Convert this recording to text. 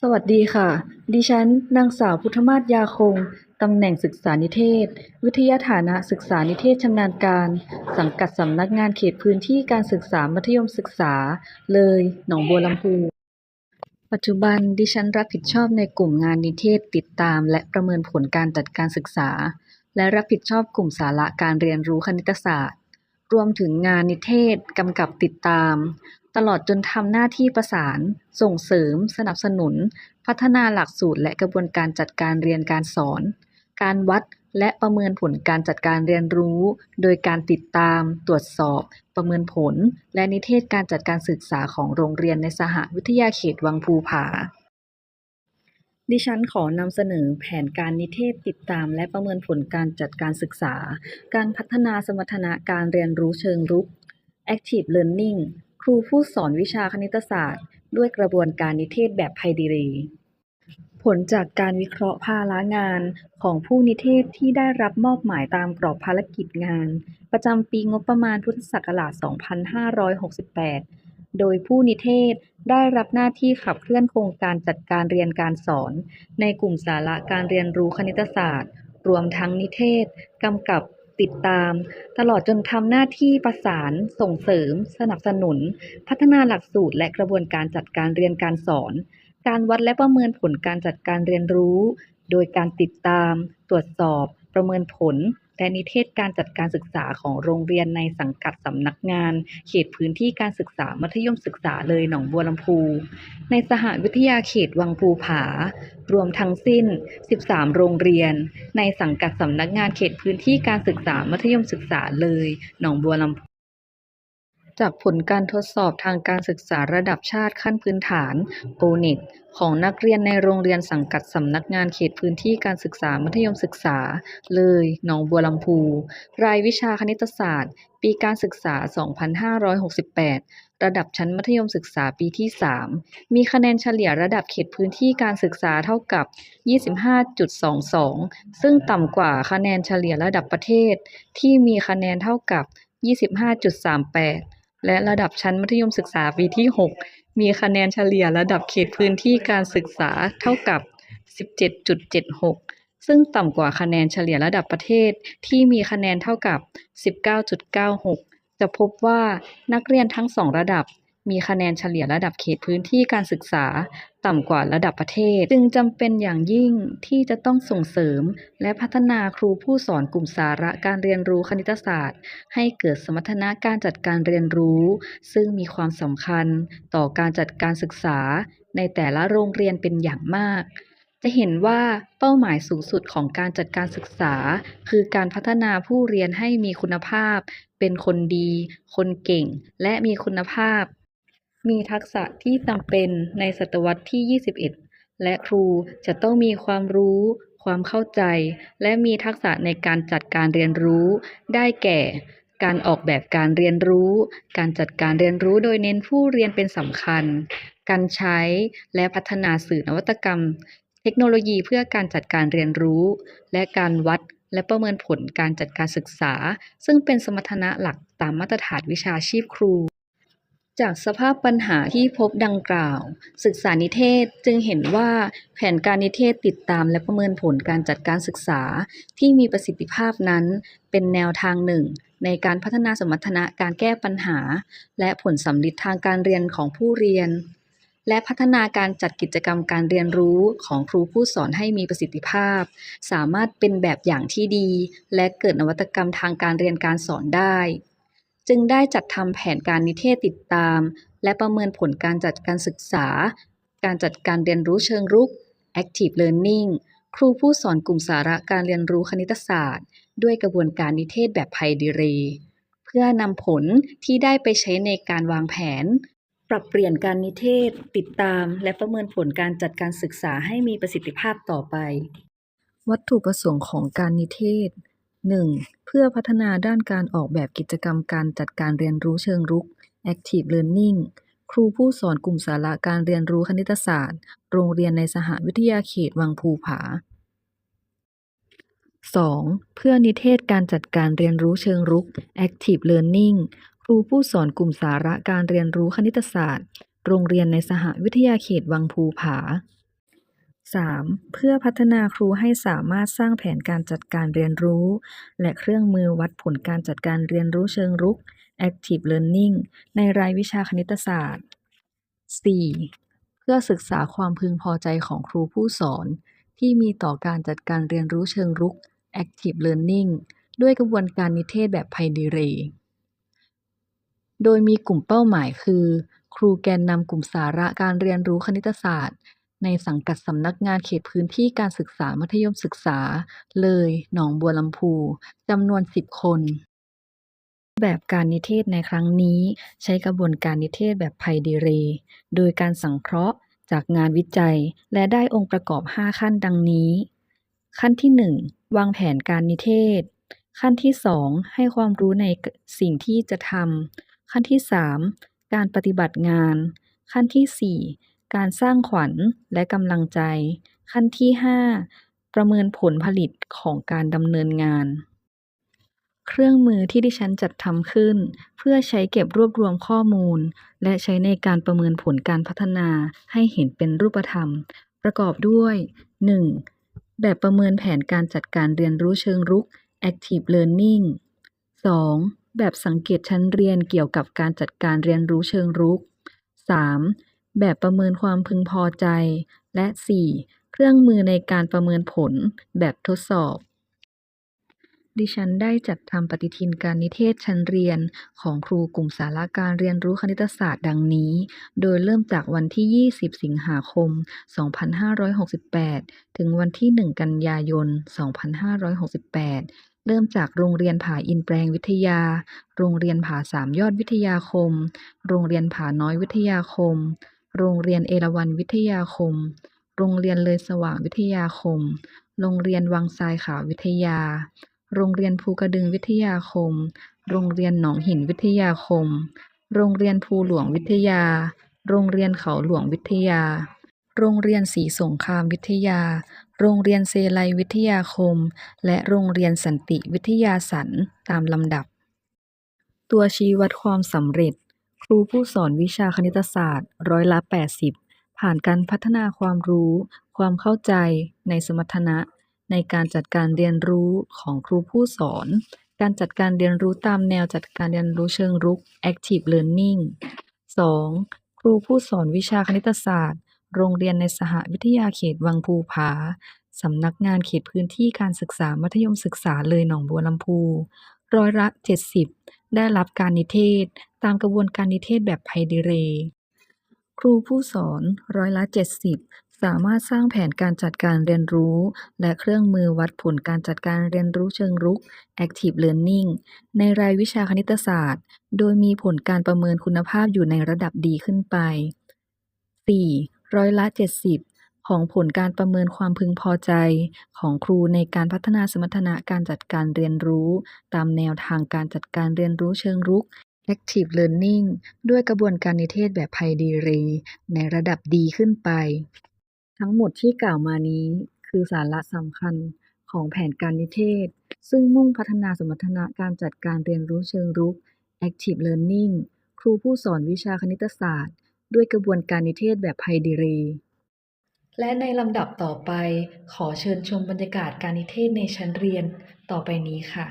สวัสดีค่ะ ดิฉัน นางสาวพุทธมาศยาคง ตำแหน่งศึกษานิเทศ วิทยาฐานะศึกษานิเทศชำนาญการ สังกัดสำนักงานเขตพื้นที่การศึกษามัธยมศึกษา เลย หนองบัวลำพู ปัจจุบันดิฉันรับผิดชอบในกลุ่มงานนิเทศติดตาม และประเมินผลการจัดการศึกษา และรับผิดชอบกลุ่มสาระการเรียนรู้คณิตศาสตร์ รวมถึงงานนิเทศกำกับติดตาม ตลอดจนทำหน้าที่ประสาน ส่งเสริม สนับสนุน พัฒนาหลักสูตรและกระบวนการจัดการเรียนการสอน การวัดและประเมินผลการจัดการเรียนรู้ โดยการติดตาม ตรวจสอบ ประเมินผล และนิเทศการจัดการศึกษาของโรงเรียนในสหวิทยาเขตวังภูผา ดิฉันขอนำเสนอแผนการนิเทศติดตาม และประเมินผลการจัดการศึกษา การพัฒนาสมรรถนะการเรียนรู้เชิงรุก Active Learning ครูผู้สอนวิชาคณิตศาสตร์ ด้วยกระบวนการนิเทศแบบไพดิรี ผลจากการวิเคราะห์ภาระงานของผู้นิเทศที่ได้รับมอบหมายตามกรอบภารกิจงาน ประจำปีงบประมาณพุทธศักราช 2568 โดยผู้นิเทศได้รับหน้าที่ขับเคลื่อนโครงการจัดการเรียนการสอน ในกลุ่มสาระการเรียนรู้คณิตศาสตร์ รวมทั้งนิเทศกำกับ ติดตาม ตลอดจนทำหน้าที่ประสาน ส่งเสริม สนับสนุน พัฒนาหลักสูตร และกระบวนการจัดการเรียนการสอน การวัดและประเมินผลการจัดการเรียนรู้ โดยการติดตาม ตรวจสอบ ประเมินผล และนิเทศการจัดการศึกษาของโรงเรียนในสังกัดสำนักงาน เขตพื้นที่การศึกษามัธยมศึกษาเลยหนองบัวลำพู ในสหวิทยาเขตวังภูผา รวมทั้งสิ้น 13 โรงเรียน ในสังกัดสำนักงานเขตพื้นที่การศึกษามัธยมศึกษาเลยหนองบัวลำพู จากผลการทดสอบทางการศึกษาระดับชาติขั้นพื้นฐาน O-NET ของนักเรียนในโรงเรียนสังกัดสำนักงานเขตพื้นที่การศึกษามัธยมศึกษา เลย หนองบัวลำพู รายวิชาคณิตศาสตร์ ปีการศึกษา 2568 ระดับชั้นมัธยมศึกษาปีที่ 3 มีคะแนนเฉลี่ยระดับเขตพื้นที่การศึกษาเท่ากับ 25.22 ซึ่งต่ำกว่าคะแนนเฉลี่ยระดับประเทศ ที่มีคะแนนเท่ากับ 25.38 และระดับชั้นมัธยมศึกษาปีที่ 6 มีคะแนนเฉลี่ยระดับเขตพื้นที่การศึกษาเท่ากับ 17.76 ซึ่งต่ำกว่าคะแนนเฉลี่ยระดับประเทศที่มีคะแนนเท่ากับ 19.96 จะพบว่านักเรียนทั้งสองระดับ มีคะแนนเฉลี่ยระดับเขตพื้นที่การศึกษา ต่ำกว่าระดับประเทศ จึงจำเป็นอย่างยิ่งที่จะต้องส่งเสริม และพัฒนาครูผู้สอนกลุ่มสาระการเรียนรู้คณิตศาสตร์ ให้เกิดสมรรถนะการจัดการเรียนรู้ ซึ่งมีความสำคัญต่อการจัดการศึกษา ในแต่ละโรงเรียนเป็นอย่างมากจะเห็นว่าเป้าหมายสูงสุดของการจัดการศึกษา คือการพัฒนาผู้เรียนให้มีคุณภาพ เป็นคนดี คนเก่ง และมีคุณภาพ มีทักษะที่จำเป็นในศตวรรษที่ 21 และครูจะต้องมีความรู้ ความเข้าใจ และมีทักษะในการจัดการเรียนรู้ ได้แก่ การออกแบบการเรียนรู้ การจัดการเรียนรู้โดยเน้นผู้เรียนเป็นสำคัญ การใช้และพัฒนาสื่อนวัตกรรม เทคโนโลยีเพื่อการจัดการเรียนรู้ และการวัดและประเมินผลการจัดการศึกษา ซึ่งเป็นสมรรถนะหลักตามมาตรฐานวิชาชีพครู จากสภาพปัญหาที่พบดังกล่าว ศึกษานิเทศจึงเห็นว่าแผนการนิเทศติดตามและประเมินผลการจัดการศึกษาที่มีประสิทธิภาพนั้น เป็นแนวทางหนึ่ง ในการพัฒนาสมรรถนะการแก้ปัญหา และผลสำลิดทางการเรียนของผู้เรียน และพัฒนาการจัดกิจกรรมการเรียนรู้ของครูผู้สอนให้มีประสิทธิภาพ สามารถเป็นแบบอย่างที่ดี และเกิดนวัตกรรมทางการเรียนการสอนได้ จึงได้จัดทำแผนการนิเทศติดตาม และประเมินผลการจัดการศึกษา การจัดการเรียนรู้เชิงรุก Active Learning ครูผู้สอนกลุ่มสาระการเรียนรู้คณิตศาสตร์ ด้วยกระบวนการนิเทศแบบไพดิเร เพื่อนำผลที่ได้ไปใช้ในการวางแผน ปรับเปลี่ยนการนิเทศ ติดตาม และประเมินผลการจัดการศึกษาให้มีประสิทธิภาพต่อไป วัตถุประสงค์ของการนิเทศ 1. เพื่อพัฒนาด้านการออกแบบกิจกรรมการจัดการเรียนรู้เชิงรุก Active Learning ครูผู้สอนกลุ่มสาระการเรียนรู้คณิตศาสตร์ โรงเรียนในสหวิทยาเขตวังภูผา 2. เพื่อนิเทศการจัดการเรียนรู้เชิงรุก Active Learning ครูผู้สอนกลุ่มสาระการเรียนรู้คณิตศาสตร์ โรงเรียนในสหวิทยาเขตวังภูผา 3. เพื่อพัฒนาครูให้สามารถสร้างแผนการจัดการเรียนรู้ และเครื่องมือวัดผลการจัดการเรียนรู้เชิงรุก Active Learning ในรายวิชาคณิตศาสตร์ 4. เพื่อศึกษาความพึงพอใจของครูผู้สอน ที่มีต่อการจัดการเรียนรู้เชิงรุก Active Learning ด้วยกระบวนการนิเทศแบบไพดีเร โดยมีกลุ่มเป้าหมายคือ ครูแกนนำกลุ่มสาระการเรียนรู้คณิตศาสตร์ ในสังกัดสำนักงานเขตพื้นที่การศึกษามัธยมศึกษา เลย หนองบัวลำพูจำนวน 10 คน แบบการนิเทศในครั้งนี้ ใช้กระบวนการนิเทศแบบไพดีเร โดยการสังเคราะห์จากงานวิจัย และได้องค์ประกอบ 5 ขั้นดังนี้ ขั้นที่ 1 วางแผนการนิเทศ ขั้นที่ 2 ให้ความรู้ในสิ่งที่จะทำขั้นที่ 3 การปฏิบัติงาน ขั้นที่ 4 การสร้างขวัญและกำลังใจ ขั้นที่ 5 ประเมินผลผลิตของการดำเนินงาน เครื่องมือที่ดิฉันจัดทำขึ้น เพื่อใช้เก็บรวบรวมข้อมูล และใช้ในการประเมินผลการพัฒนาให้เห็นเป็นรูปธรรม ประกอบด้วย 1. แบบประเมินแผนการจัดการเรียนรู้เชิงรุก Active Learning 2. แบบสังเกตชั้นเรียนเกี่ยวกับการจัดการเรียนรู้เชิงรุก 3. แบบประเมินความพึงพอใจ และ 4. เครื่องมือในการประเมินผลแบบทดสอบ ดิฉันได้จัดทำปฏิทินการนิเทศชั้นเรียนของครูกลุ่มสาระการเรียนรู้คณิตศาสตร์ดังนี้ โดยเริ่มจากวันที่ 20 สิงหาคม 2568 ถึงวันที่ 1 กันยายน 2568เริ่มจากโรงเรียนผาอินแปลงวิทยา โรงเรียนผาสามยอดวิทยาคม โรงเรียนผาน้อยวิทยาคม โรงเรียนเอราวัณวิทยาคม โรงเรียนเลยสว่างวิทยาคม โรงเรียนวังทรายขาววิทยา โรงเรียนภูกระดึงวิทยาคม โรงเรียนหนองหินวิทยาคม โรงเรียนภูหลวงวิทยา โรงเรียนเขาหลวงวิทยา โรงเรียนศรีสงครามวิทยา โรงเรียนเซไลวิทยาคม และโรงเรียนสันติวิทยาสรรตามลำดับ ตัวชี้วัดความสำเร็จ ครูผู้สอนวิชาคณิตศาสตร์ร้อยละ 80 ผ่านการพัฒนาความรู้ ความเข้าใจในสมรรถนะ ในการจัดการเรียนรู้ของครูผู้สอน การจัดการเรียนรู้ตามแนวจัดการเรียนรู้เชิงรุก Active Learning 2. ครูผู้สอนวิชาคณิตศาสตร์ โรงเรียนในสหวิทยาเขตวังภูผา สำนักงานเขตพื้นที่การศึกษามัธยมศึกษาเลยหนองบัวลำพู ร้อยละ 70 ได้รับการนิเทศ ตามกระบวนการนิเทศแบบไพดีเรย์ครูผู้สอนร้อยละ 70 สามารถสร้างแผนการจัดการเรียนรู้ และเครื่องมือวัดผลการจัดการเรียนรู้เชิงรุก Active Learning ในรายวิชาคณิตศาสตร์ โดยมีผลการประเมินคุณภาพอยู่ในระดับดีขึ้นไป 4. ร้อยละ 70 ของผลการประเมินความพึงพอใจของครูในการพัฒนาสมรรถนะการจัดการเรียนรู้ ตามแนวทางการจัดการเรียนรู้เชิงรุก Active Learning ด้วยกระบวนการนิเทศแบบไพดีรย์ในระดับดีขึ้นไป ทั้งหมดที่กล่าวมานี้คือสาระสำคัญของแผนการนิเทศ ซึ่งมุ่งพัฒนาสมรรถนะการจัดการเรียนรู้เชิงรุก Active Learning ครูผู้สอนวิชาคณิตศาสตร์ ด้วยกระบวนการนิเทศแบบไพดีรย์ และในลำดับต่อไปขอเชิญชมบรรยากาศการนิเทศในชั้นเรียนต่อไปนี้ค่ะ